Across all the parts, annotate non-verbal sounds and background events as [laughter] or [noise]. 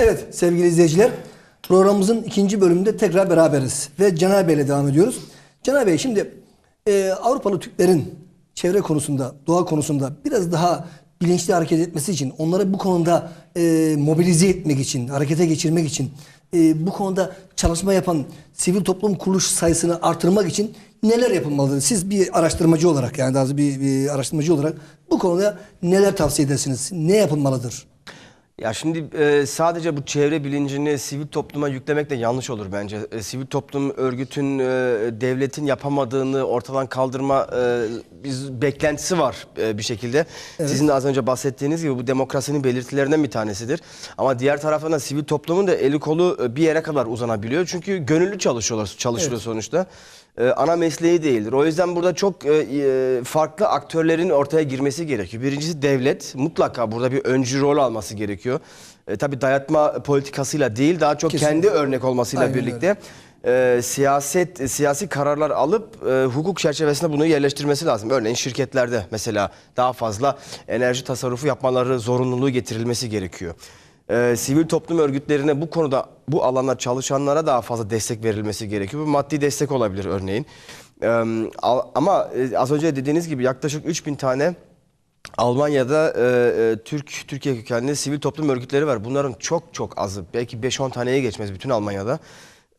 Evet sevgili izleyiciler programımızın ikinci bölümünde tekrar beraberiz ve Caner Bey'le devam ediyoruz. Caner Bey şimdi e, Avrupalı Türklerin çevre konusunda, doğa konusunda biraz daha bilinçli hareket etmesi için, onları bu konuda e, mobilize etmek için, harekete geçirmek için, e, bu konuda çalışma yapan sivil toplum kuruluş sayısını artırmak için neler yapılmalıdır? Siz bir araştırmacı olarak yani daha bir, bir araştırmacı olarak bu konuda neler tavsiye edersiniz? Ne yapılmalıdır? Ya şimdi e, sadece bu çevre bilincini sivil topluma yüklemek de yanlış olur bence. E, sivil toplum örgütün, e, devletin yapamadığını ortadan kaldırma e, biz beklentisi var e, bir şekilde. Sizin de az önce bahsettiğiniz gibi bu demokrasinin belirtilerinden bir tanesidir. Ama diğer taraftan da sivil toplumun da eli kolu e, bir yere kadar uzanabiliyor. Çünkü gönüllü çalışıyorlar, çalışılıyor sonuçta. E, ana mesleği değildir. O yüzden burada çok e, e, farklı aktörlerin ortaya girmesi gerekiyor. Birincisi devlet mutlaka burada bir öncü rol alması gerekiyor. E, tabii dayatma politikasıyla değil daha çok Kesinlikle. kendi örnek olmasıyla Aynen birlikte e, siyaset e, siyasi kararlar alıp e, hukuk çerçevesinde bunu yerleştirmesi lazım. Örneğin şirketlerde mesela daha fazla enerji tasarrufu yapmaları zorunluluğu getirilmesi gerekiyor. E, sivil toplum örgütlerine bu konuda bu alanda çalışanlara daha fazla destek verilmesi gerekiyor. Bu maddi destek olabilir örneğin. E, al- ama e, az önce dediğiniz gibi yaklaşık 3000 tane Almanya'da e, e, Türk Türkiye kökenli sivil toplum örgütleri var. Bunların çok çok azı. Belki 5-10 taneye geçmez bütün Almanya'da.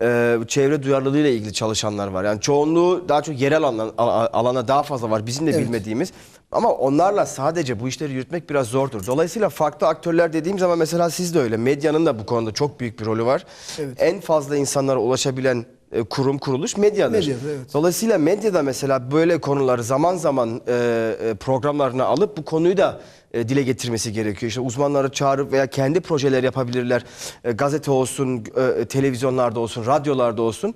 E, çevre duyarlılığıyla ilgili çalışanlar var. Yani çoğunluğu daha çok yerel alan, al- alana daha fazla var. Bizim de Evet. bilmediğimiz. Ama onlarla sadece bu işleri yürütmek biraz zordur. Dolayısıyla farklı aktörler dediğim zaman mesela siz de öyle. Medyanın da bu konuda çok büyük bir rolü var. Evet. En fazla insanlara ulaşabilen kurum kuruluş medyadır. Medyadır, evet. Dolayısıyla medyada mesela böyle konuları zaman zaman e, e, programlarına alıp bu konuyu da e, dile getirmesi gerekiyor. İşte uzmanları çağırıp veya kendi projeler yapabilirler. E, gazete olsun, e, televizyonlarda olsun, radyolarda olsun.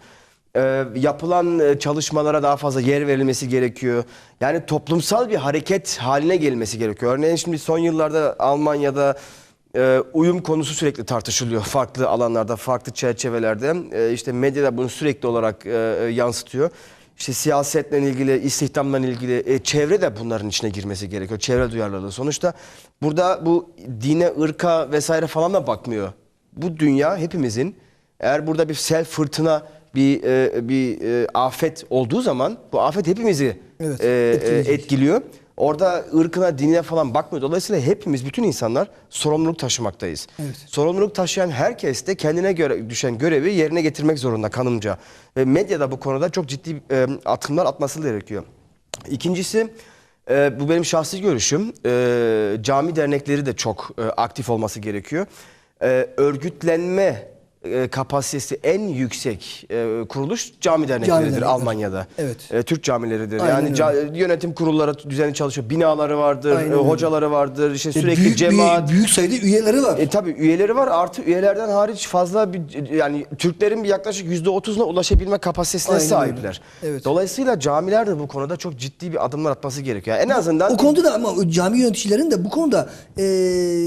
E, yapılan e, çalışmalara daha fazla yer verilmesi gerekiyor. Yani toplumsal bir hareket haline gelmesi gerekiyor. Örneğin şimdi son yıllarda Almanya'da ee, uyum konusu sürekli tartışılıyor farklı alanlarda, farklı çerçevelerde. Ee, işte medyada bunu sürekli olarak e, e, yansıtıyor. İşte siyasetle ilgili, istihdamla ilgili, e, çevre de bunların içine girmesi gerekiyor. Çevre duyarlılığı. Sonuçta burada bu dine, ırka vesaire falan da bakmıyor. Bu dünya hepimizin. Eğer burada bir sel, fırtına, bir e, bir e, afet olduğu zaman bu afet hepimizi Evet, e, e, etkiliyor. Orada ırkına, dinine falan bakmıyor. Dolayısıyla hepimiz, bütün insanlar sorumluluk taşımaktayız. Evet. Sorumluluk taşıyan herkes de kendine göre düşen görevi yerine getirmek zorunda kanımca. Ve medyada bu konuda çok ciddi e, atımlar atması gerekiyor. İkincisi, e, bu benim şahsi görüşüm. E, cami dernekleri de çok e, aktif olması gerekiyor. E, örgütlenme e, kapasitesi en yüksek e, kuruluş cami dernekleridir dernekleri. Almanya'da. Evet. E, Türk camileridir. Aynen yani ca- yönetim kurulları düzenli çalışıyor. Binaları vardır, Aynen e, öyle. hocaları vardır. işte E, sürekli büyük, cemaat. bir, büyük sayıda üyeleri var. E tabi üyeleri var artı üyelerden hariç fazla bir yani Türklerin bir yaklaşık yüzde otuzuna ulaşabilme kapasitesine Aynen sahipler. öyle. Evet. Dolayısıyla camiler de bu konuda çok ciddi bir adımlar atması gerekiyor. Yani en azından O konuda da ama cami yöneticilerin de bu konuda e,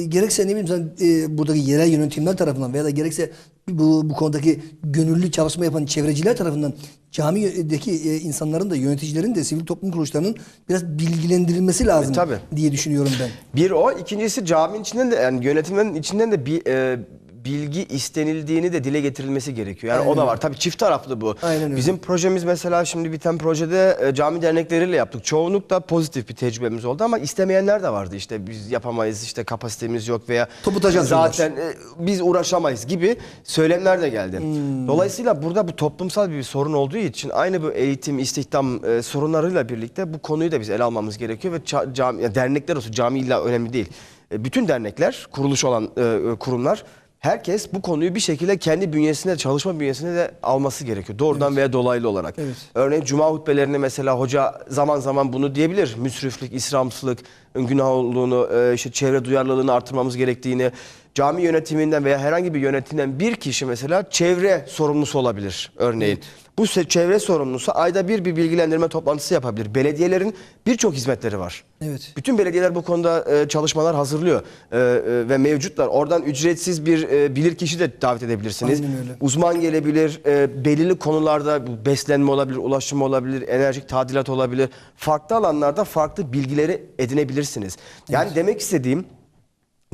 gerekse ne bileyim sen, e, buradaki yerel yönetimler tarafından veya da gerekse bu, bu konudaki gönüllü çalışma yapan çevreciler tarafından camideki e, insanların da yöneticilerin de sivil toplum kuruluşlarının biraz bilgilendirilmesi lazım tabii. diye düşünüyorum ben. bir o ikincisi caminin içinden de yani yönetimin içinden de bir e, bilgi istenildiğini de dile getirilmesi gerekiyor. Yani o da var. Tabii çift taraflı bu. Aynen. Bizim projemiz mesela şimdi biten projede e, cami dernekleriyle yaptık. Çoğunlukla pozitif bir tecrübemiz oldu ama istemeyenler de vardı. İşte biz yapamayız, işte kapasitemiz yok veya Topu zaten e, biz uğraşamayız gibi söylemler de geldi. Hmm. Dolayısıyla burada bu toplumsal bir sorun olduğu için aynı bu eğitim, istihdam e, sorunlarıyla birlikte bu konuyu da biz ele almamız gerekiyor ve ça- cami, yani dernekler olsun cami illa önemli değil. E, bütün dernekler, kuruluş olan e, kurumlar herkes bu konuyu bir şekilde kendi bünyesinde, çalışma bünyesinde de alması gerekiyor. Doğrudan veya dolaylı olarak. Evet. Örneğin cuma hutbelerinde mesela hoca zaman zaman bunu diyebilir. Müsriflik, israfçılık, günah olduğunu, e, işte çevre duyarlılığını artırmamız gerektiğini. Cami yönetiminden veya herhangi bir yönetimden bir kişi mesela çevre sorumlusu olabilir örneğin. Bu çevre sorumlusu ayda bir bir bilgilendirme toplantısı yapabilir. Belediyelerin birçok hizmetleri var. Evet. Bütün belediyeler bu konuda e, çalışmalar hazırlıyor E, e, ve mevcutlar. Oradan ücretsiz bir e, bilirkişi de davet edebilirsiniz. Uzman gelebilir, e, belirli konularda beslenme olabilir, ulaşım olabilir, enerjik tadilat olabilir. Farklı alanlarda farklı bilgileri edinebilirsiniz. Yani demek istediğim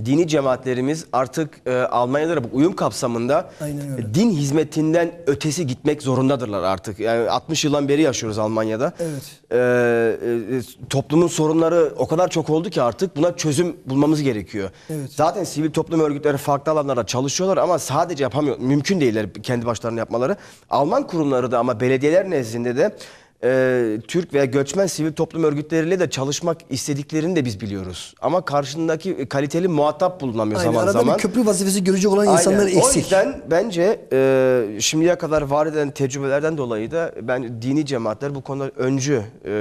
dini cemaatlerimiz artık e, Almanya'da bu uyum kapsamında Aynen öyle. e, din hizmetinden ötesi gitmek zorundadırlar artık. Yani 60 yıldan beri yaşıyoruz Almanya'da. Evet. E, e, toplumun sorunları o kadar çok oldu ki artık buna çözüm bulmamız gerekiyor. Evet. Zaten sivil toplum örgütleri farklı alanlarda çalışıyorlar ama sadece yapamıyor. Mümkün değiller kendi başlarına yapmaları. Alman kurumları da ama belediyeler nezdinde de e, Türk veya göçmen sivil toplum örgütleriyle de çalışmak istediklerini de biz biliyoruz. Ama karşındaki kaliteli muhatap bulunamıyor Aynen. zaman Arada zaman. bir köprü vazifesi görecek olan Aynen. insanlar O eksik. yüzden bence e, şimdiye kadar var eden tecrübelerden dolayı da ben dini cemaatler bu konuda öncü e, e,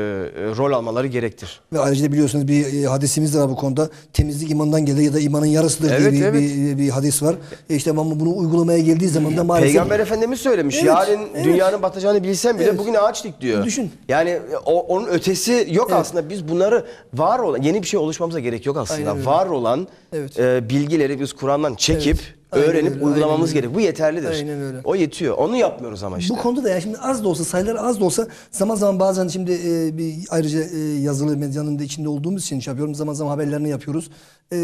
rol almaları gerektir. Ve ayrıca da biliyorsunuz bir e, hadisimiz de var bu konuda. Temizlik imandan gelir ya da imanın yarısıdır diye Evet, bir, evet. bir, bir hadis var. E işte ama bunu uygulamaya geldiği zaman da maalesef Peygamber Efendimiz söylemiş. Evet, Yarın evet. dünyanın batacağını bilsen bile Evet. bugün ağaç dik diyor. Düşün. Yani o, onun ötesi yok aslında. Biz bunları var olan yeni bir şey oluşmamıza gerek yok aslında. Aynen öyle. Var olan Evet. e, bilgileri biz Kur'an'dan çekip Evet. Aynen öğrenip öyle, uygulamamız aynen gerek. Bu yeterlidir. Aynen öyle. O yetiyor. Onu yapmıyoruz ama işte. Bu konuda da yani şimdi az da olsa sayılar az da olsa zaman zaman bazen şimdi e, bir ayrıca e, yazılı medyanın da içinde olduğumuz için şey yapıyorum. Zaman zaman haberlerini yapıyoruz. E,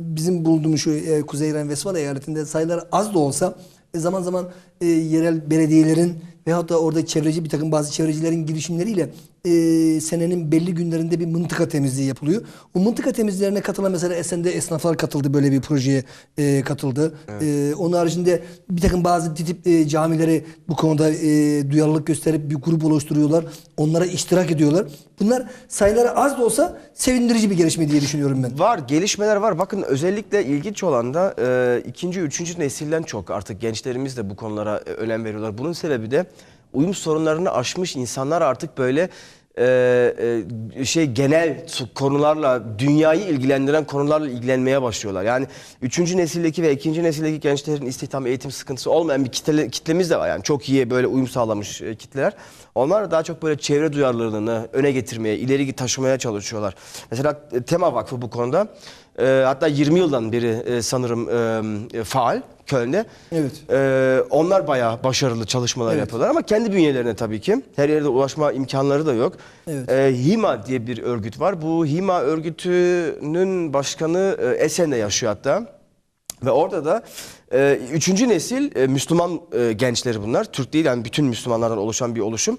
bizim bulunduğumuz şu e, Kuzey İran Vesfala eyaletinde sayılar az da olsa e, zaman zaman e, yerel belediyelerin veyahut da orada çevreci bir takım bazı çevrecilerin girişimleriyle e, senenin belli günlerinde bir mıntıka temizliği yapılıyor. O mıntıka temizliklerine katılan mesela Esen'de esnaflar katıldı böyle bir projeye e, katıldı. E, onun haricinde bir takım bazı tip e, camileri bu konuda e, duyarlılık gösterip bir grup oluşturuyorlar. Onlara iştirak ediyorlar. Bunlar sayıları az da olsa sevindirici bir gelişme diye düşünüyorum ben. Var, gelişmeler var. Bakın özellikle ilginç olan da e, ikinci, üçüncü nesilden çok artık gençlerimiz de bu konulara e, önem veriyorlar. Bunun sebebi de uyum sorunlarını aşmış insanlar artık böyle e, e, şey genel konularla, dünyayı ilgilendiren konularla ilgilenmeye başlıyorlar. Yani üçüncü nesildeki ve ikinci nesildeki gençlerin istihdam, eğitim sıkıntısı olmayan bir kitle, kitlemiz de var. Yani çok iyi böyle uyum sağlamış e, kitleler. Onlar da daha çok böyle çevre duyarlılığını öne getirmeye, ileri taşımaya çalışıyorlar. Mesela e, Tema Vakfı bu konuda e, hatta 20 yıldan beri e, sanırım e, e, faal Köln'de. Evet. E, onlar bayağı başarılı çalışmalar Evet. yapıyorlar ama kendi bünyelerine tabii ki. Her yerde ulaşma imkanları da yok. Evet. E, HİMA diye bir örgüt var. Bu HİMA örgütünün başkanı e, Esen'de yaşıyor hatta. Ve orada da e, üçüncü nesil e, Müslüman e, gençleri bunlar. Türk değil yani bütün Müslümanlardan oluşan bir oluşum.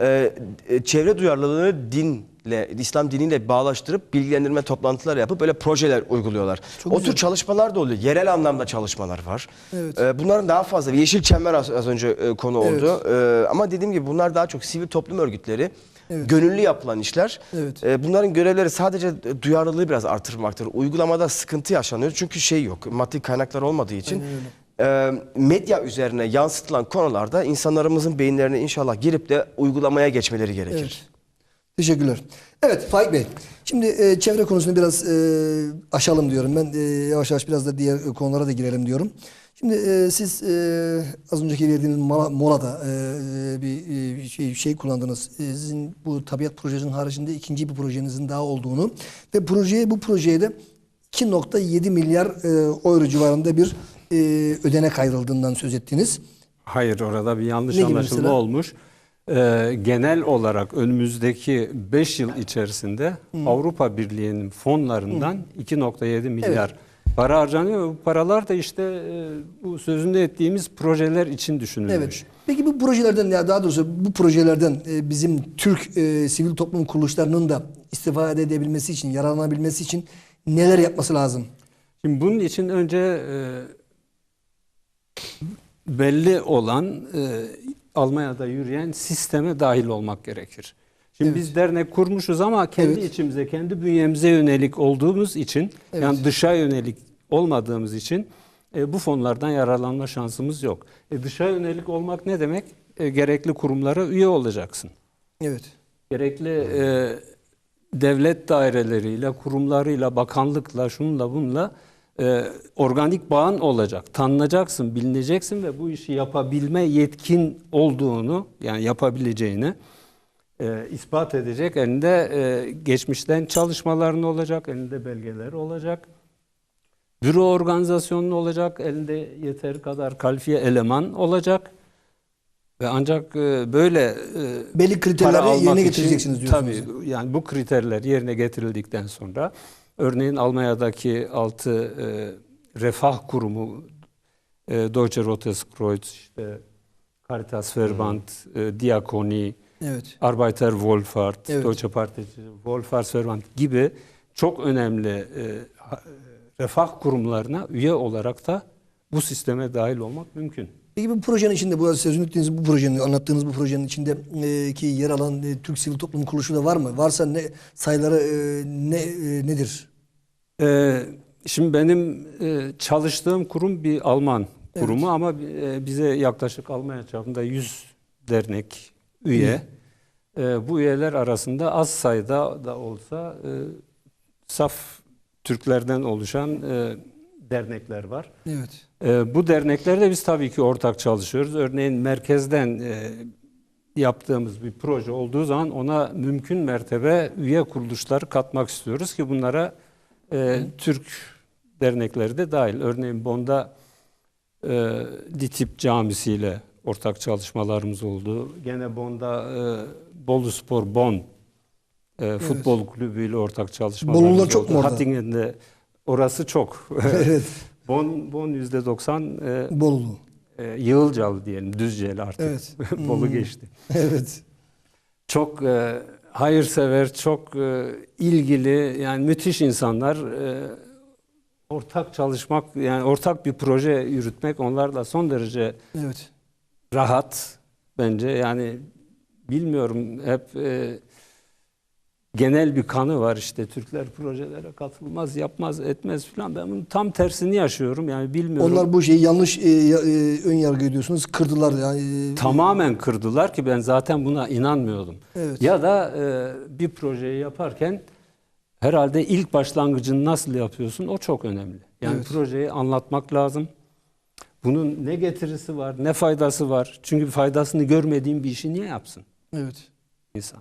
E, e, çevre duyarlılığını dinle, İslam diniyle bağlaştırıp bilgilendirme toplantıları yapıp böyle projeler uyguluyorlar. Çok o güzel. tür çalışmalar da oluyor. Yerel anlamda çalışmalar var. Evet. E, bunların daha fazla. Yeşil Çember az, az önce e, konu Evet. oldu. E, ama dediğim gibi bunlar daha çok sivil toplum örgütleri. Evet. Gönüllü yapılan işler. Evet. E, bunların görevleri sadece duyarlılığı biraz artırmaktır. Uygulamada sıkıntı yaşanıyor. Çünkü şey yok. Maddi kaynaklar olmadığı için. E, medya üzerine yansıtılan konularda insanlarımızın beyinlerine inşallah girip de uygulamaya geçmeleri gerekir. Evet. Teşekkürler. Evet Faik Bey. Şimdi e, çevre konusunu biraz e, aşalım diyorum. Ben e, yavaş yavaş biraz da diğer konulara da girelim diyorum. Şimdi e, siz e, az önceki verdiğiniz mola, molada e, bir e, şey, şey kullandınız. E, sizin bu tabiat projesinin haricinde ikinci bir projenizin daha olduğunu ve projeye bu projeye de 2.7 milyar e, euro civarında bir e, ödenek ayrıldığından söz ettiniz. Hayır orada bir yanlış Ne anlaşılma olmuş. Ee, genel olarak önümüzdeki 5 yıl içerisinde Avrupa Birliği'nin fonlarından 2.7 milyar para harcanıyor. Bu paralar da işte e, bu sözünde ettiğimiz projeler için düşünülmüş. Evet. Peki bu projelerden ya daha doğrusu bu projelerden e, bizim Türk e, sivil toplum kuruluşlarının da istifade edebilmesi için, yararlanabilmesi için neler yapması lazım? Şimdi bunun için önce e, belli olan e, Almanya'da yürüyen sisteme dahil olmak gerekir. Şimdi Evet. biz dernek kurmuşuz ama kendi Evet. içimize, kendi bünyemize yönelik olduğumuz için, Evet. yani dışa yönelik olmadığımız için e, bu fonlardan yararlanma şansımız yok. E, dışa yönelik olmak ne demek? E, gerekli kurumlara üye olacaksın. Evet. Gerekli e, devlet daireleriyle, kurumlarıyla, bakanlıkla, şunla bununla e, organik bağın olacak. Tanınacaksın, bilineceksin ve bu işi yapabilme yetkin olduğunu, yani yapabileceğini e, ispat edecek. Elinde e, geçmişten çalışmaların olacak, elinde belgeler olacak. Büro organizasyonun olacak, elinde yeteri kadar kalifiye eleman olacak. Ve ancak e, böyle e, Belli kriterleri yerine için, getireceksiniz diyorsunuz. Tabii yani bu kriterler yerine getirildikten sonra Örneğin Almanya'daki altı e, refah kurumu e, Deutsche Rotes Kreuz, işte Caritas Verband, e, Diakoni, Evet. Arbeiter Wohlfahrt, Evet. Deutsche Partei Wohlfahrtsverband gibi çok önemli e, ha- refah kurumlarına üye olarak da bu sisteme dahil olmak mümkün. Peki bu projenin içinde, bu sözünü ettiğiniz bu projenin, anlattığınız bu projenin içinde e, ki yer alan e, Türk Sivil Toplum Kuruluşu da var mı? Varsa ne sayıları e, ne e, nedir? Ee, şimdi benim e, çalıştığım kurum bir Alman kurumu ama e, bize yaklaşık Almanya çapında 100 dernek üye. E, bu üyeler arasında az sayıda da olsa e, saf Türklerden oluşan e, dernekler var. Evet. E, bu derneklerde biz tabii ki ortak çalışıyoruz. Örneğin merkezden e, yaptığımız bir proje olduğu zaman ona mümkün mertebe üye kuruluşları katmak istiyoruz ki bunlara e, Türk dernekleri de dahil. Örneğin Bon'da e, DİTİP camisiyle ortak çalışmalarımız oldu. Gene Bon'da e, Bolu Spor Bon e, futbol kulübüyle ortak çalışmalarımız Bolu'da çok oldu. mu orada? Hattingen'de orası çok. [laughs] evet. Bon, bon yüzde doksan e, Bolulu. e, Yığılcalı diyelim, Düzceli artık. Evet. [laughs] Bolu Hmm. geçti. Evet. Çok e, hayırsever, çok e, ilgili, yani müthiş insanlar. E, ortak çalışmak, yani ortak bir proje yürütmek onlarla son derece Evet. rahat bence. Yani bilmiyorum hep e, genel bir kanı var işte Türkler projelere katılmaz, yapmaz, etmez filan. Ben bunun tam tersini yaşıyorum. Yani bilmiyorum. Onlar bu şeyi yanlış e, e, ön yargı ediyorsunuz. Kırdılar yani. e, tamamen kırdılar ki ben zaten buna inanmıyordum. Evet. Ya da e, bir projeyi yaparken herhalde ilk başlangıcını nasıl yapıyorsun o çok önemli. Yani Evet. projeyi anlatmak lazım. Bunun ne getirisi var, ne faydası var? Çünkü faydasını görmediğin bir işi niye yapsın Evet. insan?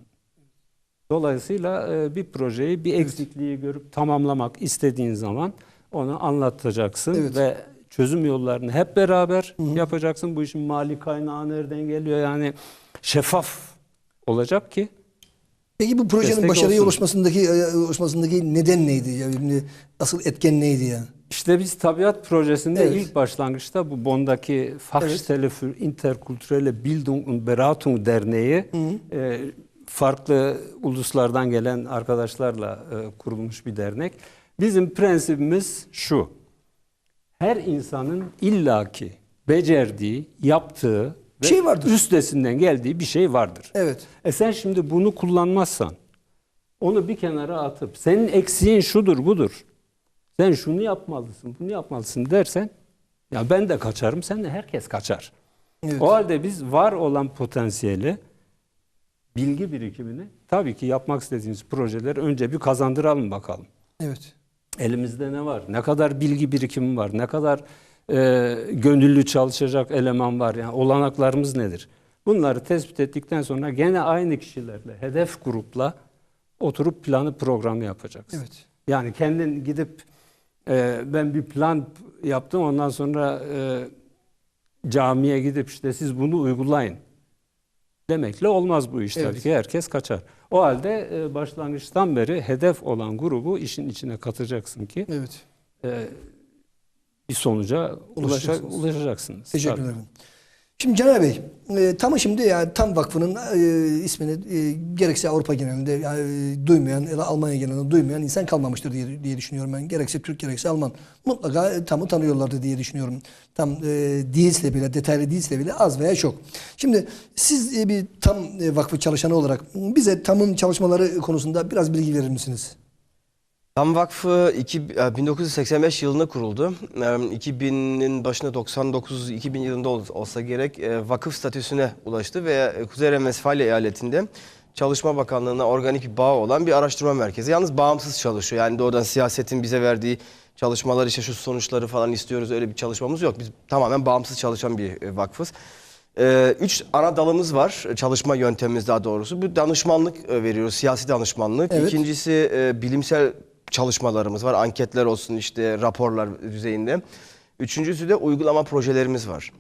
Dolayısıyla e, bir projeyi, bir eksikliği görüp tamamlamak istediğin zaman onu anlatacaksın Evet. ve çözüm yollarını hep beraber yapacaksın. Bu işin mali kaynağı nereden geliyor? Yani şeffaf olacak ki Peki bu projenin Destek başarıya olsun. ulaşmasındaki e, ulaşmasındaki neden neydi? Yani asıl etken neydi ya? İşte biz tabiat projesinde Evet. ilk başlangıçta bu Bonn'daki Fachstelle für interkulturelle Bildung und Beratung Derneği e, farklı uluslardan gelen arkadaşlarla e, kurulmuş bir dernek. Bizim prensibimiz şu. Her insanın illaki becerdiği, yaptığı ve Şey vardır. üstesinden geldiği bir şey vardır. Evet. E sen şimdi bunu kullanmazsan, onu bir kenara atıp senin eksiğin şudur budur. Sen şunu yapmalısın, bunu yapmalısın dersen ya ben de kaçarım, sen de herkes kaçar. Evet. O halde biz var olan potansiyeli, bilgi birikimini tabii ki yapmak istediğimiz projeleri önce bir kazandıralım bakalım. Evet. Elimizde ne var? Ne kadar bilgi birikimi var? Ne kadar e, gönüllü çalışacak eleman var? Yani olanaklarımız nedir? Bunları tespit ettikten sonra gene aynı kişilerle, hedef grupla oturup planı programı yapacaksın. Evet. Yani kendin gidip e, ben bir plan yaptım ondan sonra e, camiye gidip işte siz bunu uygulayın demekle olmaz bu iş tabii Evet. ki herkes kaçar. O halde e, başlangıçtan beri hedef olan grubu işin içine katacaksın ki Evet. e, bir sonuca ulaşa, Ulaşacaksınız. ulaşacaksınız. Teşekkür ederim. Şimdi Caner Bey, e, tam şimdi yani tam vakfının e, ismini e, gerekse Avrupa genelinde yani, e, duymayan ya da Almanya genelinde duymayan insan kalmamıştır diye, diye düşünüyorum ben. Gerekse Türk gerekse Alman. Mutlaka e, tamı tanıyorlardı diye düşünüyorum. Tam e, değilse bile, detaylı değilse bile az veya çok. Şimdi siz e, bir tam e, vakfı çalışanı olarak bize tamın çalışmaları konusunda biraz bilgi verir misiniz? Tam Vakfı iki- e, 1985 yılında kuruldu. E, 2000'in başında 99-2000 yılında ol- olsa gerek e, vakıf statüsüne ulaştı ve e, Kuzey Renvesfalya eyaletinde Çalışma Bakanlığı'na organik bir bağ olan bir araştırma merkezi. Yalnız bağımsız çalışıyor. Yani doğrudan siyasetin bize verdiği çalışmalar işte şu sonuçları falan istiyoruz öyle bir çalışmamız yok. Biz tamamen bağımsız çalışan bir vakfız. Üç ana dalımız var. Çalışma yöntemimiz daha doğrusu. Bu danışmanlık veriyoruz. Siyasi danışmanlık. Evet. İkincisi bilimsel çalışmalarımız var. Anketler olsun işte raporlar düzeyinde. Üçüncüsü de uygulama projelerimiz var.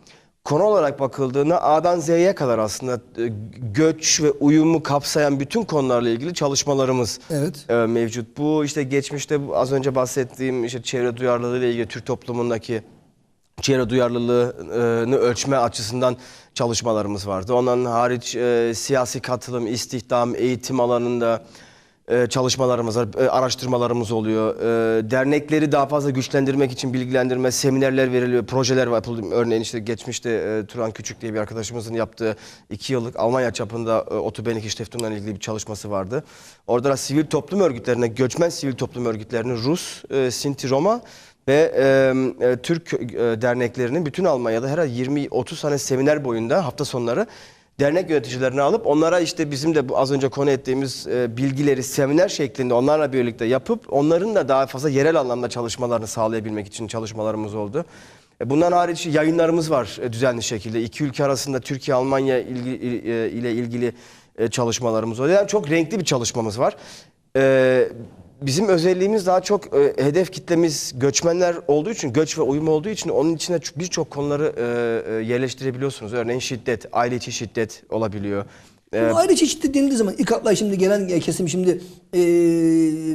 konu olarak bakıldığında A'dan Z'ye kadar aslında e, göç ve uyumu kapsayan bütün konularla ilgili çalışmalarımız Evet. e, mevcut. Bu işte geçmişte az önce bahsettiğim işte çevre duyarlılığı ile ilgili Türk toplumundaki çevre duyarlılığını ölçme açısından çalışmalarımız vardı. Ondan hariç e, siyasi katılım, istihdam, eğitim alanında e, çalışmalarımız var, e, araştırmalarımız oluyor. E, dernekleri daha fazla güçlendirmek için bilgilendirme, seminerler veriliyor, projeler yapıldı. Örneğin işte geçmişte Turan Küçük diye bir arkadaşımızın yaptığı iki yıllık Almanya çapında e, Otobenik İştiftun'la ilgili bir çalışması vardı. Orada da sivil toplum örgütlerine, göçmen sivil toplum örgütlerini Rus, e, Sinti Roma ve e, Türk derneklerinin bütün Almanya'da her ay 20-30 tane seminer boyunda hafta sonları dernek yöneticilerini alıp onlara işte bizim de az önce konu ettiğimiz e, bilgileri seminer şeklinde onlarla birlikte yapıp onların da daha fazla yerel anlamda çalışmalarını sağlayabilmek için çalışmalarımız oldu. E, Bundan hariç yayınlarımız var e, düzenli şekilde. İki ülke arasında Türkiye-Almanya ilgi- il- e, ile ilgili çalışmalarımız oluyor. Yani çok renkli bir çalışmamız var. Bizim özelliğimiz daha çok e, hedef kitlemiz göçmenler olduğu için, göç ve uyum olduğu için onun içine birçok konuları e, e, yerleştirebiliyorsunuz. Örneğin şiddet, aile içi şiddet olabiliyor. E, Bu aile çeşitli denildiği zaman İKAP'la şimdi gelen e, kesim şimdi e,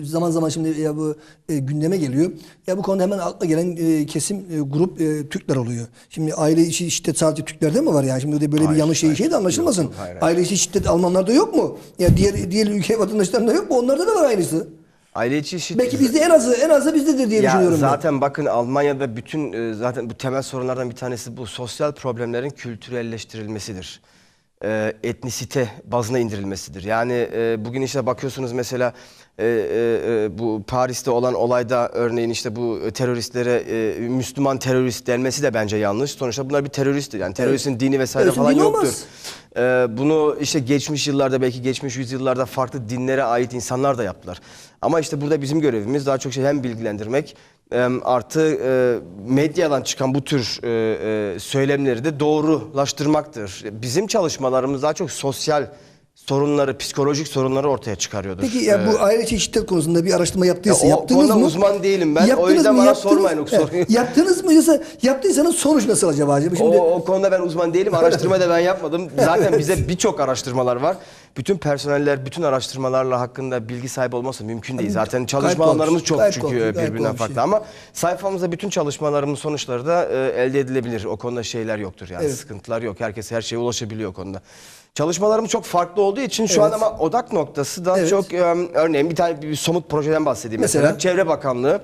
zaman zaman şimdi ya bu e, gündeme geliyor. Ya bu konuda hemen akla gelen e, kesim e, grup e, Türkler oluyor. Şimdi aile içi şiddet sadece Türklerde mi var yani? Şimdi de böyle bir Hayır, yanlış şey, şey de anlaşılmasın. Yok, hayır, hayır. Aile içi şiddet Almanlarda yok mu? Ya diğer diğer ülke vatandaşlarında yok mu? Onlarda da var aynısı. Aile içi şiddet... Belki bizde en azı en azı bizdedir diye Ya düşünüyorum ben. zaten bakın Almanya'da bütün e, zaten bu temel sorunlardan bir tanesi bu sosyal problemlerin kültürelleştirilmesidir. E, etnisite bazına indirilmesidir. Yani e, bugün işte bakıyorsunuz mesela e, e, e, bu Paris'te olan olayda örneğin işte bu teröristlere e, Müslüman terörist denmesi de bence yanlış. Sonuçta bunlar bir teröristtir. Yani teröristin dini vesaire Teröristin falan dini yoktur. olmaz. Ee, bunu işte geçmiş yıllarda belki geçmiş yüzyıllarda farklı dinlere ait insanlar da yaptılar. Ama işte burada bizim görevimiz daha çok şey hem bilgilendirmek artı e, medyadan çıkan bu tür e, e, söylemleri de doğrulaştırmaktır. Bizim çalışmalarımız daha çok sosyal sorunları, psikolojik sorunları ortaya çıkarıyordur. Peki ya Ee, bu aile şiddet konusunda bir araştırma yaptıysa Ya o yaptınız mı? uzman değilim ben. O Yaptınız yüzden mı? bana Yaptınız- sormayın o soruyu. Evet. Yaptınız mı yoksa yaptıysanız sonuç nasıl acaba? acaba? Şimdi O, o konuda ben uzman değilim. Araştırma da ben yapmadım. Zaten bize birçok araştırmalar var. Bütün personeller bütün araştırmalarla hakkında bilgi sahibi olması mümkün değil. Zaten çalışma alanlarımız çok Gayet çünkü gayet birbirinden bir farklı. Ama sayfamızda bütün çalışmalarımın sonuçları da e, elde edilebilir. O konuda şeyler yoktur yani Evet. sıkıntılar yok. Herkes her şeye ulaşabiliyor o konuda. Çalışmalarımız çok farklı olduğu için şu an Evet. ama odak noktası da Evet. çok e, örneğin bir tane bir somut projeden bahsedeyim mesela. Mesela? Çevre Bakanlığı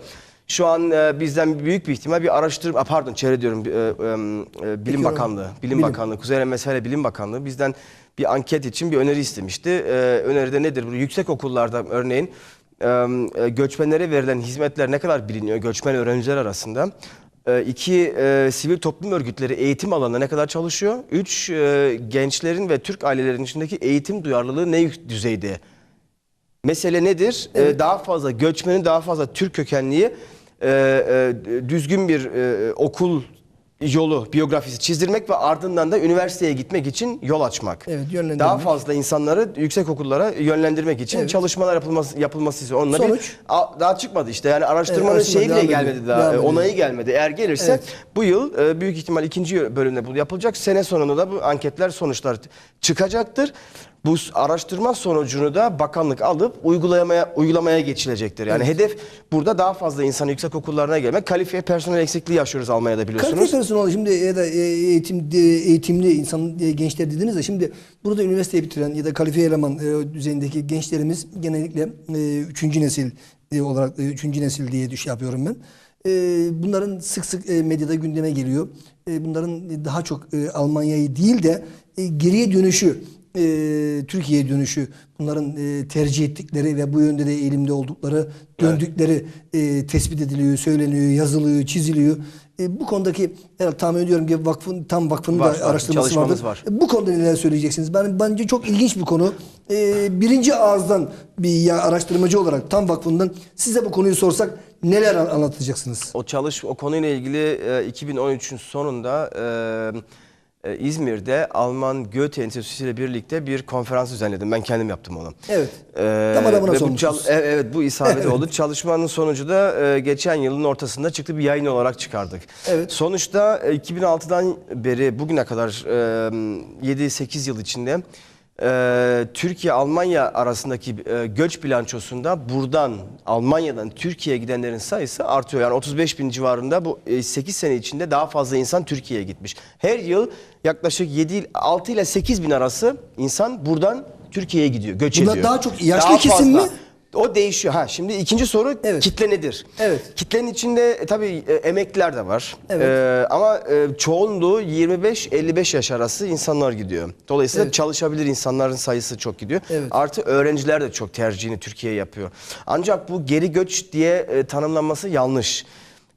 şu an e, bizden büyük bir ihtimal bir araştırma, pardon çevre diyorum, e, e, e, Bilim Peki, Bakanlığı, Bilim, bilim. Bakanlığı, Kuzey Irak Mesele Bilim Bakanlığı bizden bir anket için bir öneri istemişti. E, öneride nedir? Bu yüksek okullarda örneğin e, e, göçmenlere verilen hizmetler ne kadar biliniyor göçmen öğrenciler arasında? E, iki, e, sivil toplum örgütleri eğitim alanında ne kadar çalışıyor? Üç, e, gençlerin ve Türk ailelerin içindeki eğitim duyarlılığı ne düzeyde? Mesele nedir? Ee, daha fazla göçmenin daha fazla Türk kökenliği e, e, düzgün bir e, okul yolu, biyografisi çizdirmek ve ardından da üniversiteye gitmek için yol açmak. Evet, yönlendirmek. Daha fazla insanları yüksek okullara yönlendirmek için Evet. çalışmalar yapılması yapılması istiyor. Onunla bir- Sonuç? A- daha çıkmadı işte. Yani araştırmanın Evet, şeyi bile gelmedi ediyor. daha. Devam e, ediyor. onayı gelmedi. Eğer gelirse Evet. bu yıl e, büyük ihtimal ikinci bölümde bu yapılacak. Sene sonunda da bu anketler sonuçlar çıkacaktır. Bu araştırma sonucunu da bakanlık alıp uygulamaya uygulamaya geçilecektir. Yani hedef burada daha fazla insan yüksek okullarına gelmek. Kalifiye personel eksikliği yaşıyoruz Almanya'da biliyorsunuz. Kalifiye personel şimdi ya da e, eğitim eğitimli insan e, gençler dediniz de şimdi burada üniversiteyi bitiren ya da kalifiye eleman e, düzeyindeki gençlerimiz genellikle e, üçüncü nesil e, olarak e, üçüncü nesil diye düş yapıyorum ben. E, bunların sık sık e, medyada gündeme geliyor. E, bunların daha çok e, Almanya'yı değil de e, geriye dönüşü e, Türkiye'ye dönüşü bunların e, tercih ettikleri ve bu yönde de eğilimde oldukları döndükleri e, tespit ediliyor, söyleniyor, yazılıyor, çiziliyor. E, bu konudaki herhalde tahmin ediyorum ki vakfın tam vakfının Var, da araştırması vardır. var. E, bu konuda neler söyleyeceksiniz? Ben bence çok ilginç bir konu. E, birinci ağızdan bir ya, araştırmacı olarak tam vakfından size bu konuyu sorsak neler an- anlatacaksınız? O çalış o konuyla ilgili e, 2013'ün sonunda e, İzmir'de Alman Goethe Enstitüsü ile birlikte bir konferans düzenledim. Ben kendim yaptım onu. Evet. Ee, Tam adamına sormuşsunuz. e- evet bu isabet Evet. [laughs] oldu. Çalışmanın sonucu da e, geçen yılın ortasında çıktı bir yayın olarak çıkardık. Evet. Sonuçta e, 2006'dan beri bugüne kadar e, 7-8 yıl içinde e, Türkiye-Almanya arasındaki e, göç bilançosunda buradan Almanya'dan Türkiye'ye gidenlerin sayısı artıyor. Yani 35 bin civarında bu e, 8 sene içinde daha fazla insan Türkiye'ye gitmiş. Her yıl yaklaşık 7 6 ile 8 bin arası insan buradan Türkiye'ye gidiyor, göç Bunlar ediyor. daha çok yaşlı Daha kesim fazla. mi? O değişiyor. Ha şimdi ikinci soru Evet. kitle nedir? Evet. Kitlenin içinde e, tabii e, emekliler de var. Evet. E, ama e, çoğunluğu 25-55 yaş arası insanlar gidiyor. Dolayısıyla Evet. çalışabilir insanların sayısı çok gidiyor. Evet. Artı öğrenciler de çok tercihini Türkiye'ye yapıyor. Ancak bu geri göç diye e, tanımlanması yanlış.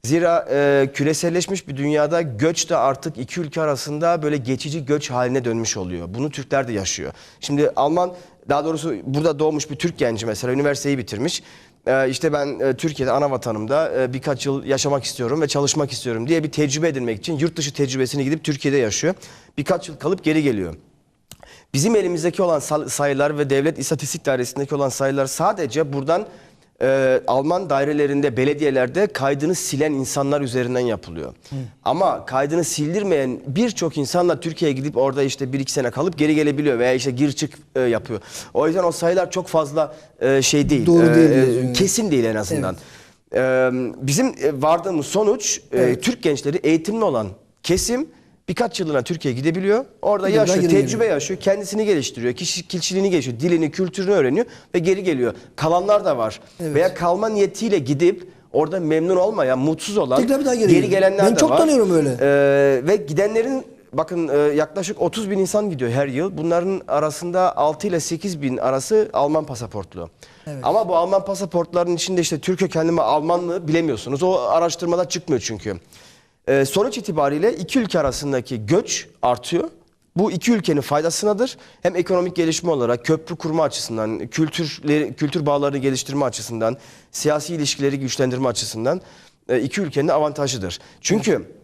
Zira e, küreselleşmiş bir dünyada göç de artık iki ülke arasında böyle geçici göç haline dönmüş oluyor. Bunu Türkler de yaşıyor. Şimdi Alman daha doğrusu burada doğmuş bir Türk genci mesela üniversiteyi bitirmiş. E, işte ben e, Türkiye'de ana vatanımda e, birkaç yıl yaşamak istiyorum ve çalışmak istiyorum diye bir tecrübe edinmek için yurt dışı tecrübesini gidip Türkiye'de yaşıyor. Birkaç yıl kalıp geri geliyor. Bizim elimizdeki olan sayılar ve devlet istatistik dairesindeki olan sayılar sadece buradan e, Alman dairelerinde, belediyelerde kaydını silen insanlar üzerinden yapılıyor. Ama kaydını sildirmeyen birçok insanla Türkiye'ye gidip orada işte bir iki sene kalıp geri gelebiliyor veya işte gir çık e, yapıyor. O yüzden o sayılar çok fazla e, şey değil, Doğru e, değil e, kesin değil en azından. E, bizim e, vardığımız sonuç e, Evet. Türk gençleri eğitimli olan kesim birkaç yılına Türkiye'ye gidebiliyor. Orada de yaşıyor, tecrübe geliyor. yaşıyor, kendisini geliştiriyor, kişi, kişiliğini geliştiriyor, dilini, kültürünü öğreniyor ve geri geliyor. Kalanlar da var. Evet. Veya kalma niyetiyle gidip orada memnun olmayan, mutsuz olan, Tekrar bir daha geri geri gelenler Ben de çok var. tanıyorum öyle. Ee, ve gidenlerin bakın e, yaklaşık 30 bin insan gidiyor her yıl. Bunların arasında 6 ile 8 bin arası Alman pasaportlu. Evet. Ama bu Alman pasaportlarının içinde işte Türk kökenli mi Alman mı bilemiyorsunuz. O araştırmada çıkmıyor çünkü. Ee, sonuç itibariyle iki ülke arasındaki göç artıyor. Bu iki ülkenin faydasınadır. Hem ekonomik gelişme olarak, köprü kurma açısından, kültürleri, kültür bağlarını geliştirme açısından, siyasi ilişkileri güçlendirme açısından e, iki ülkenin avantajıdır. Çünkü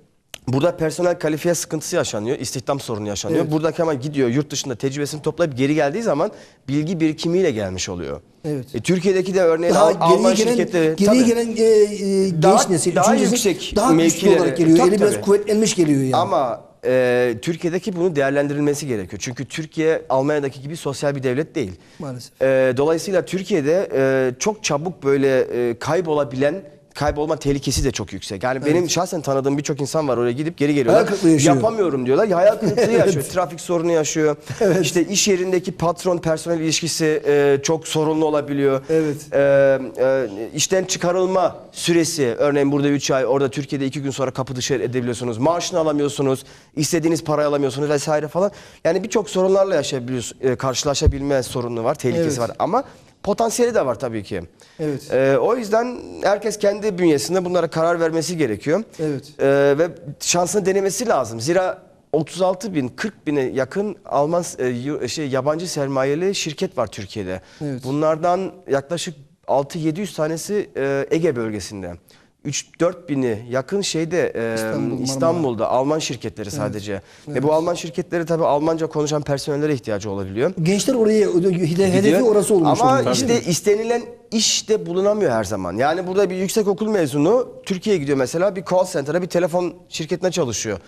burada personel kalifiye sıkıntısı yaşanıyor, istihdam sorunu yaşanıyor. Evet. Buradaki ama gidiyor yurt dışında tecrübesini toplayıp geri geldiği zaman bilgi birikimiyle gelmiş oluyor. Evet. E, Türkiye'deki de örneğin Daha Al- Alman gelen, şirketleri geriye tabii. gelen e, e, genç Daha- nesil, daha yüksek daha güçlü olarak geliyor. Tabii, Eli biraz tabii. kuvvetlenmiş geliyor yani. Ama e, Türkiye'deki bunu değerlendirilmesi gerekiyor. Çünkü Türkiye Almanya'daki gibi sosyal bir devlet değil. Maalesef. E, dolayısıyla Türkiye'de e, çok çabuk böyle e, kaybolabilen kaybolma tehlikesi de çok yüksek. Yani benim şahsen tanıdığım birçok insan var oraya gidip geri geliyorlar. Hayal kırıklığı yaşıyor. Yapamıyorum diyorlar. Ya hayal kırıklığı [laughs] yaşıyor. Trafik sorunu yaşıyor. İşte iş yerindeki patron personel ilişkisi e, çok sorunlu olabiliyor. Evet. E, e, işten çıkarılma süresi örneğin burada 3 ay orada Türkiye'de 2 gün sonra kapı dışı edebiliyorsunuz. Maaşını alamıyorsunuz. istediğiniz parayı alamıyorsunuz vesaire falan. Yani birçok sorunlarla yaşayabiliyorsunuz. e, karşılaşabilme sorunu var, tehlikesi Evet. var ama potansiyeli de var tabii ki. Evet. E, o yüzden herkes kendi bünyesinde bunlara karar vermesi gerekiyor. Evet. E, ve şansını denemesi lazım. Zira 36 bin, 40 bine yakın Alman e, şey yabancı sermayeli şirket var Türkiye'de. Evet. Bunlardan yaklaşık 6-700 tanesi e, Ege bölgesinde. 3-4 bini yakın şeyde e, İstanbul, İstanbul'da Alman şirketleri sadece. Ve bu Alman şirketleri tabii Almanca konuşan personellere ihtiyacı olabiliyor. Gençler oraya hede- hedefi Gidiyor. orası olmuş Ama oluyor. işte istenilen iş de bulunamıyor her zaman. Yani burada bir yüksek okul mezunu Türkiye'ye gidiyor mesela bir call center'a bir telefon şirketine çalışıyor.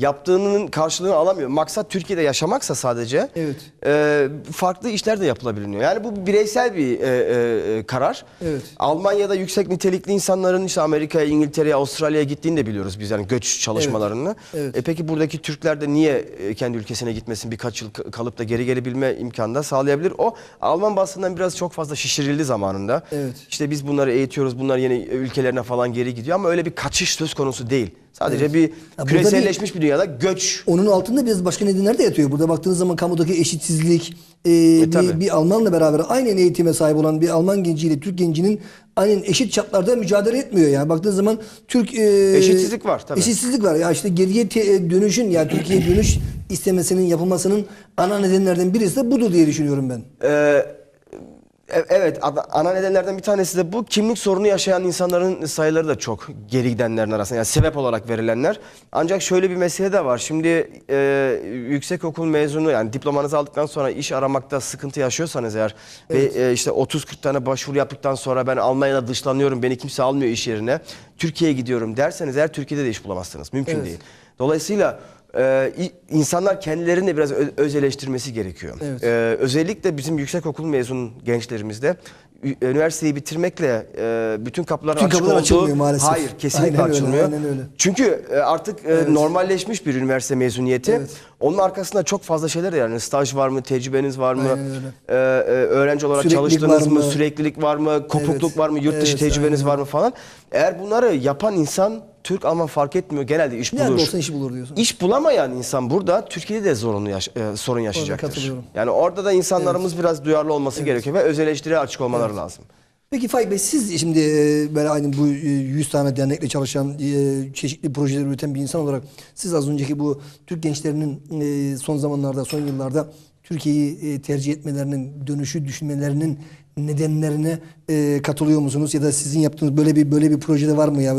Yaptığının karşılığını alamıyor. Maksat Türkiye'de yaşamaksa sadece Evet. e, farklı işler de yapılabiliyor. Yani bu bireysel bir e, e, e, karar. Evet. Almanya'da yüksek nitelikli insanların işte Amerika'ya, İngiltere'ye, Avustralya'ya gittiğini de biliyoruz biz yani göç çalışmalarını. Evet. E peki buradaki Türkler de niye e, kendi ülkesine gitmesin birkaç yıl kalıp da geri gelebilme imkanı da sağlayabilir. O Alman basından biraz çok fazla şişirildi zamanında. Evet. İşte biz bunları eğitiyoruz bunlar yeni ülkelerine falan geri gidiyor ama öyle bir kaçış söz konusu değil. Sadece bir burada küreselleşmiş bir dünyada göç Onun altında biraz başka nedenler de yatıyor. Burada baktığınız zaman kamudaki eşitsizlik, e, bir, tabii. bir Almanla beraber aynen eğitime sahip olan bir Alman genciyle Türk gencinin aynen eşit çaplarda mücadele etmiyor. Yani baktığınız zaman Türk e, Eşitsizlik var tabii. Eşitsizlik var. Ya işte geriye te- dönüşün yani Türkiye'ye dönüş istemesinin yapılmasının ana nedenlerden birisi de budur diye düşünüyorum ben. Ee, E- Evet, ana- nedenlerden bir tanesi de bu. Kimlik sorunu yaşayan insanların sayıları da çok geri gidenlerin arasında. Yani sebep olarak verilenler. Ancak şöyle bir mesele de var. Şimdi e, yüksek okul mezunu yani diplomanızı aldıktan sonra iş aramakta sıkıntı yaşıyorsanız eğer ve e, işte 30-40 tane başvuru yaptıktan sonra ben Almanya'da dışlanıyorum, beni kimse almıyor iş yerine. Türkiye'ye gidiyorum derseniz eğer Türkiye'de de iş bulamazsınız. Mümkün Evet. değil. Dolayısıyla e, insanlar kendilerini de biraz öz eleştirmesi gerekiyor. Evet. E, özellikle bizim yüksek okul mezun gençlerimizde üniversiteyi bitirmekle e, bütün kapıların Bütün açık kapılar açılmıyor maalesef. Hayır, kesinlikle Aynen öyle, açılmıyor. aynen öyle. Çünkü e, artık e, normalleşmiş bir üniversite mezuniyeti. Evet. Onun arkasında çok fazla şeyler yani staj var mı, tecrübeniz var mı? Öyle. E, e, öğrenci olarak Süreklilik çalıştınız mı? mı? Süreklilik var mı? Kopukluk Evet. var mı? Yurt dışı Evet, tecrübeniz aynen var mı falan. Eğer bunları yapan insan Türk Alman fark etmiyor. Genelde iş bulur. Nerede olsan iş bulur diyorsun. İş bulamayan insan burada Türkiye'de de zorunlu yaş- e, sorun yaşayacaktır. katılıyorum. Yani orada da insanlarımız biraz duyarlı olması gerekiyor ve öz eleştiriye açık olmaları lazım. Peki Faik Bey siz şimdi e, böyle aynı bu e, 100 tane dernekle çalışan e, çeşitli projeler üreten bir insan olarak siz az önceki bu Türk gençlerinin e, son zamanlarda son yıllarda Türkiye'yi e, tercih etmelerinin dönüşü düşünmelerinin nedenlerine e, katılıyor musunuz ya da sizin yaptığınız böyle bir böyle bir projede var mı ya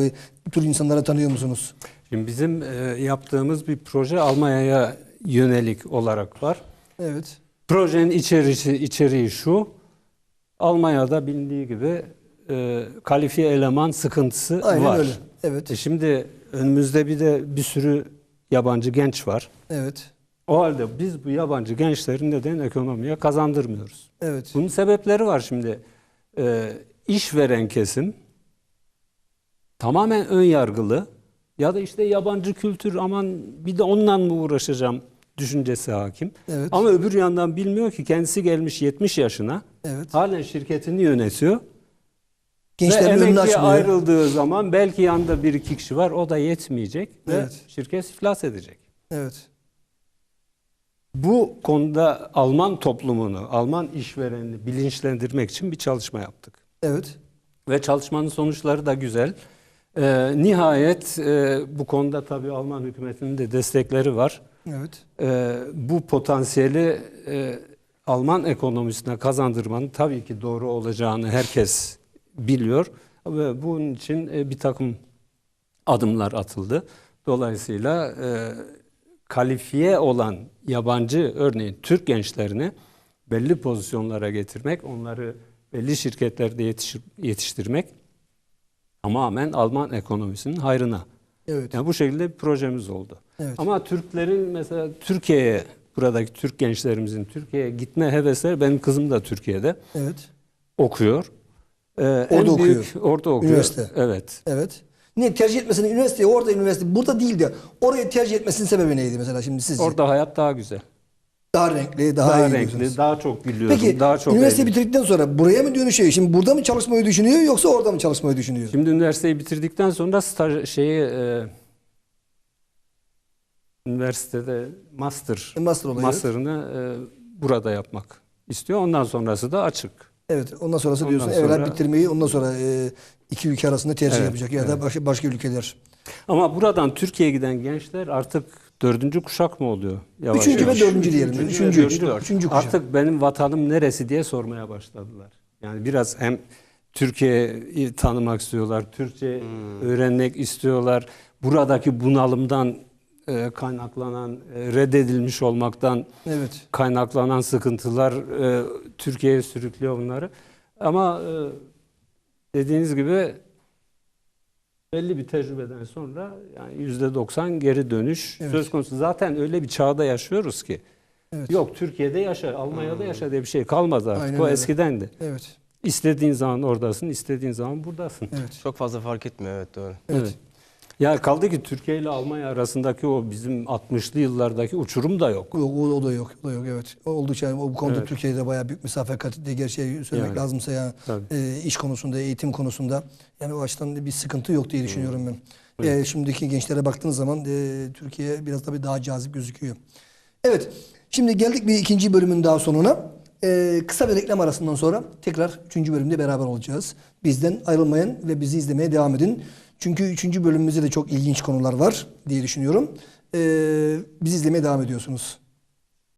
bu tür insanları tanıyor musunuz? Şimdi bizim e, yaptığımız bir proje Almanya'ya yönelik olarak var. Evet. Projenin içerisi, içeriği şu. Almanya'da bilindiği gibi e, kalifiye eleman sıkıntısı Aynen var. öyle. Evet. E şimdi önümüzde bir de bir sürü yabancı genç var. Evet. O halde biz bu yabancı gençleri neden ekonomiye kazandırmıyoruz? Evet. Bunun sebepleri var şimdi. Ee, işveren kesim tamamen ön yargılı ya da işte yabancı kültür aman bir de onunla mı uğraşacağım düşüncesi hakim. Evet. Ama öbür yandan bilmiyor ki kendisi gelmiş 70 yaşına Evet. halen şirketini yönetiyor. Gençlerin ve emekliye ayrıldığı zaman belki yanında bir iki kişi var o da yetmeyecek Evet. ve şirket iflas edecek. Evet. Bu konuda Alman toplumunu, Alman işverenini bilinçlendirmek için bir çalışma yaptık. Evet. Ve çalışmanın sonuçları da güzel. Ee, nihayet e, bu konuda tabii Alman hükümetinin de destekleri var. Evet. Ee, bu potansiyeli e, Alman ekonomisine kazandırmanın tabii ki doğru olacağını herkes biliyor. Ve bunun için e, bir takım adımlar atıldı. Dolayısıyla e, kalifiye olan yabancı örneğin Türk gençlerini belli pozisyonlara getirmek, onları belli şirketlerde yetişir, yetiştirmek tamamen Alman ekonomisinin hayrına. Evet. Yani bu şekilde bir projemiz oldu. Evet. Ama Türklerin mesela Türkiye'ye buradaki Türk gençlerimizin Türkiye'ye gitme hevesleri benim kızım da Türkiye'de Evet. okuyor. Ee, Orada en büyük, okuyor. Orada okuyor. Üniversite. Evet. Evet. Niye tercih etmesini üniversiteye orada üniversite burada değil de orayı tercih etmesinin sebebi neydi mesela şimdi sizce? Orada hayat daha güzel. daha renkli, daha, Daha, iyi renkli, diyorsunuz. daha çok gülüyorum, Peki daha çok üniversite bitirdikten sonra buraya mı dönüşüyor? Şimdi burada mı çalışmayı düşünüyor yoksa orada mı çalışmayı düşünüyor? Şimdi üniversiteyi bitirdikten sonra staj şeyi e, üniversitede master E, master master'ını e, burada yapmak istiyor. Ondan sonrası da açık. Evet. Ondan sonrası Ondan diyorsun evvel sonra- bitirmeyi ondan sonra e, iki ülke arasında tercih Evet, yapacak ya da başka, başka ülkeler. Ama buradan Türkiye'ye giden gençler artık dördüncü kuşak mı oluyor? Yavaş Üçüncü yavaş. ve dördüncü diyelim. Üçüncü, Üçüncü, ve dördüncü. üçüncü kuşak. Artık benim vatanım neresi diye sormaya başladılar. Yani biraz hem Türkiye'yi tanımak istiyorlar, Türkçe Hmm. öğrenmek istiyorlar. Buradaki bunalımdan e, kaynaklanan, e, reddedilmiş olmaktan Evet. kaynaklanan sıkıntılar e, Türkiye'ye sürüklüyor bunları. Ama e, dediğiniz gibi belli bir tecrübeden sonra yani yüzde doksan geri dönüş Evet. söz konusu. Zaten öyle bir çağda yaşıyoruz ki. Evet. Yok Türkiye'de yaşa, Almanya'da yaşa diye bir şey kalmadı artık. Aynen o öyle. eskidendi. Evet. İstediğin zaman oradasın, istediğin zaman buradasın. Evet. Çok fazla fark etmiyor evet doğru. Evet. Ya kaldı ki Türkiye ile Almanya arasındaki o bizim 60'lı yıllardaki uçurum da yok. Yok, o, o da yok. O da yok evet. Oldukça o bu konuda Evet. Türkiye'de bayağı büyük mesafe kat etti. Gerçeği söylemek Yani. lazımsa ya Tabii. e, iş konusunda, eğitim konusunda yani o açıdan bir sıkıntı yok diye düşünüyorum ben. E, şimdiki gençlere baktığınız zaman e, Türkiye biraz tabii daha cazip gözüküyor. Evet. Şimdi geldik bir ikinci bölümün daha sonuna. E, kısa bir reklam arasından sonra tekrar üçüncü bölümde beraber olacağız. Bizden ayrılmayın ve bizi izlemeye devam edin. Çünkü üçüncü bölümümüzde de çok ilginç konular var diye düşünüyorum. E, bizi izlemeye devam ediyorsunuz.